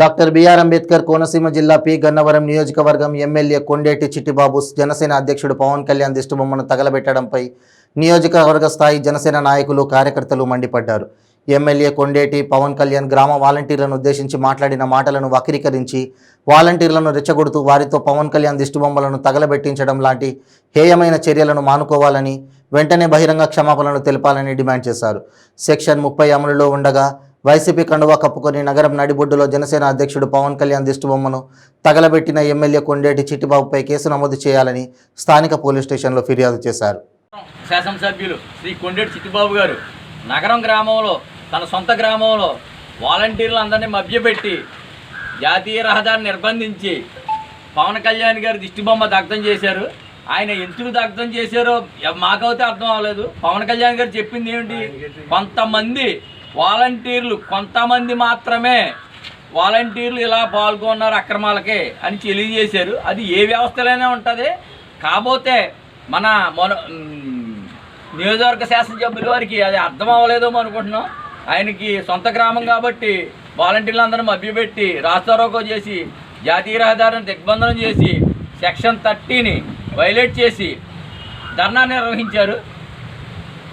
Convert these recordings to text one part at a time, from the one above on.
Doctor BR Ambedkar Konaseema జిల్లా P Gannavaram నియోజకవర్గం MLA Kondeti Chittibabu Janasena అధ్యక్షుడు పవన్ కళ్యాణ్ దిష్టిబొమ్మను తగలబెట్టడంపై నియోజకవర్గ స్థాయి జనసేన నాయకులు కార్యకర్తలు మండిపడ్డారు. ఎమ్మెల్యే కొండేటి పవన్ కళ్యాణ్ గ్రామ వాలంటీర్లను ఉద్దేశించి మాట్లాడిన మాటలను వక్రీకరించి వాలంటీర్లను రెచ్చగొడుతూ వారితో పవన్ కళ్యాణ్ దిష్టిబొమ్మలను తగలబెట్టించడం లాంటి హేయమైన చర్యలను మానుకోవాలని వెంటనే బహిరంగ క్షమాపణలు తెలపాలని డిమాండ్ చేశారు. సెక్షన్ ముప్పై అమలులో ఉండగా వైసీపీ కండువా కప్పుకొని నగరం నడిబొడ్డులో జనసేన అధ్యక్షుడు పవన్ కళ్యాణ్ దిష్టిబొమ్మను తగలబెట్టిన ఎమ్మెల్యే కొండేటి చిట్టిబాబుపై కేసు నమోదు చేయాలని స్థానిక పోలీస్ స్టేషన్లో ఫిర్యాదు చేశారు. శాసనసభ్యులు శ్రీ కొండేటి చిట్టిబాబు గారు నగరం గ్రామంలో తన సొంత గ్రామంలో వాలంటీర్లు అందరినీ మభ్యపెట్టి జాతీయ రహదారిని నిర్బంధించి పవన్ కళ్యాణ్ గారు దిష్టిబొమ్మ దగ్ధం చేశారు. ఆయన ఎందుకు దగ్ధం చేశారో మాకైతే అర్థం అవ్వలేదు. పవన్ కళ్యాణ్ గారు చెప్పింది ఏమిటి? కొంతమంది వాలంటీర్లు కొంతమంది మాత్రమే వాలంటీర్లు ఇలా పాల్గొన్నారు అక్రమాలకే అని తెలియజేశారు. అది ఏ వ్యవస్థలోనే ఉంటుంది. కాకపోతే మన మన నియోజకవర్గ శాసనసభ్యుల వారికి అది అర్థం అవ్వలేదేమో అనుకుంటున్నాం. ఆయనకి సొంత గ్రామం కాబట్టి వాలంటీర్లు అందరం మభ్యపెట్టి రాస్తారోకో చేసి జాతీయ రహదారిని దిగ్బంధనం చేసి సెక్షన్ థర్టీని వైలేట్ చేసి ధర్నా నిర్వహించారు.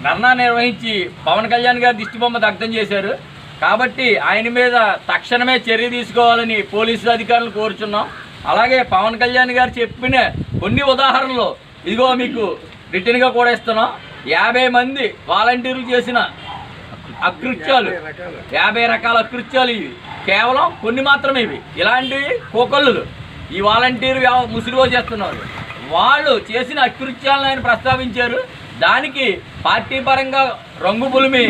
ధర్నా నిర్వహించి పవన్ కళ్యాణ్ గారి దిష్టిబొమ్మ దగ్ధం చేశారు. కాబట్టి ఆయన మీద తక్షణమే చర్య తీసుకోవాలని పోలీసు అధికారులు కోరుచున్నాం. అలాగే పవన్ కళ్యాణ్ గారు చెప్పిన కొన్ని ఉదాహరణలు ఇదిగో మీకు రిటర్న్గా కూడా ఇస్తున్నాం. యాభై మంది వాలంటీర్లు చేసిన అకృత్యాలు. యాభై రకాల. అకృత్యాలు ఇవి. కేవలం కొన్ని మాత్రమే ఇవి. ఇలాంటివి కోకొల్లులు ఈ వాలంటీర్ ముసుగులో చేస్తున్నారు. వాళ్ళు చేసిన అకృత్యాలను ఆయన ప్రస్తావించారు. దానికి పార్టీ పరంగా రంగు పులిమి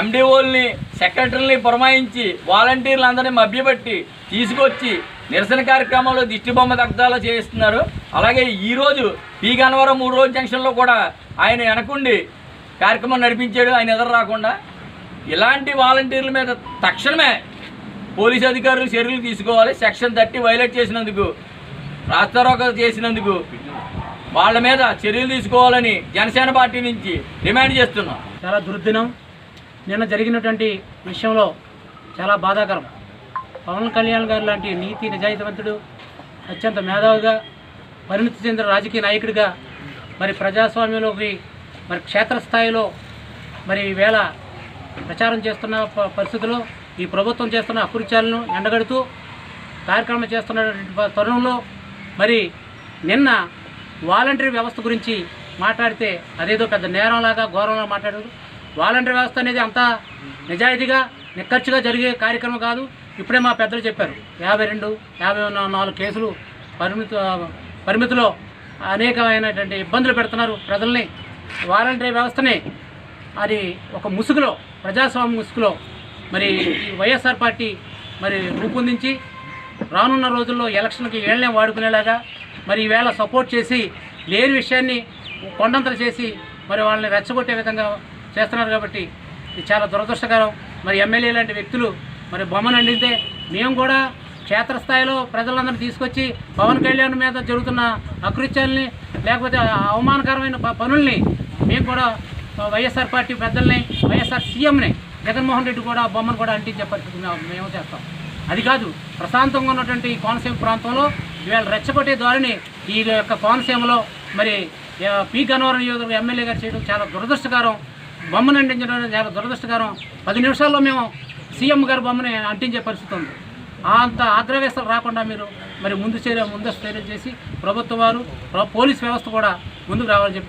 ఎండిఓల్ని సెక్రటరీని పురమాయించి వాలంటీర్లు అందరినీ మభ్యపెట్టి తీసుకొచ్చి నిరసన కార్యక్రమంలో దిష్టిబొమ్మ దగ్ధాలు చేస్తున్నారు అలాగే ఈరోజు పీ గన్నవరం మూడు రోజు జంక్షన్లో కూడా ఆయన వెనకుండి కార్యక్రమం నడిపించాడు. ఆయన ఎదురు రాకుండా ఇలాంటి వాలంటీర్ల మీద తక్షణమే పోలీస్ అధికారులు చర్యలు తీసుకోవాలి. సెక్షన్ థర్టీ వైలేట్ చేసినందుకు రాస్తారోక చేసినందుకు వాళ్ళ మీద చర్యలు తీసుకోవాలని జనసేన పార్టీ నుంచి డిమాండ్ చేస్తున్నాం. చాలా దుర్దినం. నిన్న జరిగినటువంటి విషయంలో చాలా బాధాకరం. పవన్ కళ్యాణ్ గారు లాంటి నీతి నిజాయితీవంతుడు అత్యంత మేధావిగా పరిణితి చెందిన రాజకీయ నాయకుడిగా మరి ప్రజాస్వామ్యంలోకి మరి క్షేత్రస్థాయిలో మరి ఈవేళ ప్రచారం చేస్తున్న పరిస్థితిలో ఈ ప్రభుత్వం చేస్తున్న అకృత్యాలను ఎండగడుతూ కార్యక్రమం చేస్తున్నటువంటి తరుణంలో మరి నిన్న వాలంటరీ వ్యవస్థ గురించి మాట్లాడితే అదేదో పెద్ద నేరంలాగా ఘోరంలా మాట్లాడారు. వాలంటరీ వ్యవస్థ అనేది అంతా నిజాయితీగా నిక్కచ్చిగా జరిగే కార్యక్రమం కాదు. ఇప్పుడే మా పెద్దలు చెప్పారు. యాభై రెండు యాభై నాలుగు కేసులు పరిమితి పరిమితిలో అనేకమైనటువంటి ఇబ్బందులు పెడుతున్నారు ప్రజల్ని. వాలంటరీ వ్యవస్థని అది ఒక ముసుగులో ప్రజాస్వామ్య ముసుగులో మరి ఈ వైఎస్ఆర్ పార్టీ మరి రూపొందించి రానున్న రోజుల్లో ఎలక్షన్కి ఏళ్ళనే వాడుకునేలాగా మరి ఈవేళ సపోర్ట్ చేసి లేని విషయాన్ని కొండంతలు చేసి మరి వాళ్ళని రెచ్చగొట్టే విధంగా చేస్తున్నారు కాబట్టి ఇది చాలా దురదృష్టకరం. మరి ఎమ్మెల్యే లాంటి వ్యక్తులు మరి బొమ్మను అండితే మేము కూడా క్షేత్రస్థాయిలో ప్రజలందరినీ తీసుకొచ్చి పవన్ కళ్యాణ్ మీద జరుగుతున్న అకృత్యాలని లేకపోతే అవమానకరమైన పనుల్ని మేము కూడా వైఎస్ఆర్ పార్టీ పెద్దల్ని వైఎస్ఆర్ సీఎంని జగన్మోహన్ రెడ్డి కూడా ఆ బొమ్మను కూడా అంటించే పరిస్థితి మేము చేస్తాం. అది కాదు ప్రశాంతంగా ఉన్నటువంటి కోనసీమ ప్రాంతంలో ఇవాళ రెచ్చగొట్టే ధోరణి ఈ యొక్క కోనసీమలో మరి పి. గన్నవరం నియోజకవర్గ ఎమ్మెల్యే గారు చేయడం చాలా దురదృష్టకరం. బొమ్మను అంటించడం చాలా దురదృష్టకరం. పది నిమిషాల్లో మేము సీఎం గారి బొమ్మని అంటించే పరిస్థితి ఉంది. అంత ఆగ్రవేశాలు రాకుండా మీరు మరి ముందు చర్య ముందస్తు చర్య చేసి ప్రభుత్వం వారు పోలీస్ వ్యవస్థ కూడా ముందుకు రావాలని చెప్పి